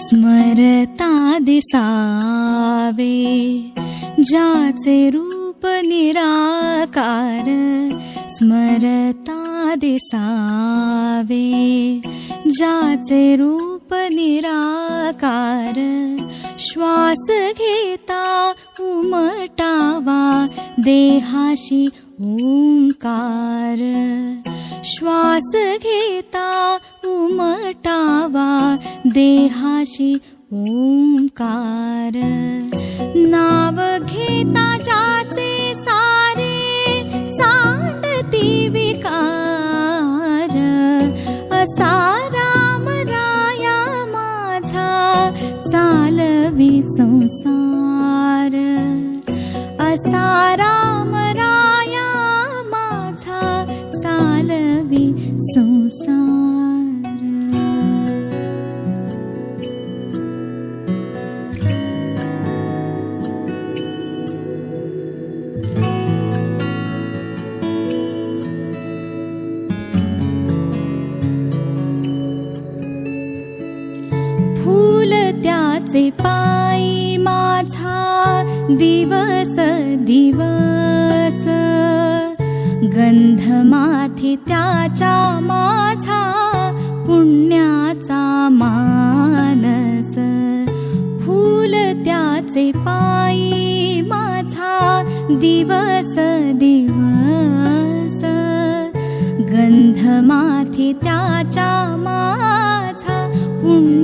स्मरता दिसावे ज्याचे रूप निराकार स्मरता दिसावे ज्याचे रूप निराकार श्वास घेता उमटावा देहाशी ओंकार। श्वास घेता उमटावा देहाशी ओंकार. नाव घेता जाचे सारे सांडती विकार. असा राम राया माझा चालवी संसार. असा राम राया माझा चालवी संसार. त्याचे पायी माझा दिवस दिवस. गंध माथी त्याच्या माझा पुण्याचा मानस. फूल त्याचे पायी माझा दिवस दिवस. गंध माथी त्याच्या माझा पुण्याचा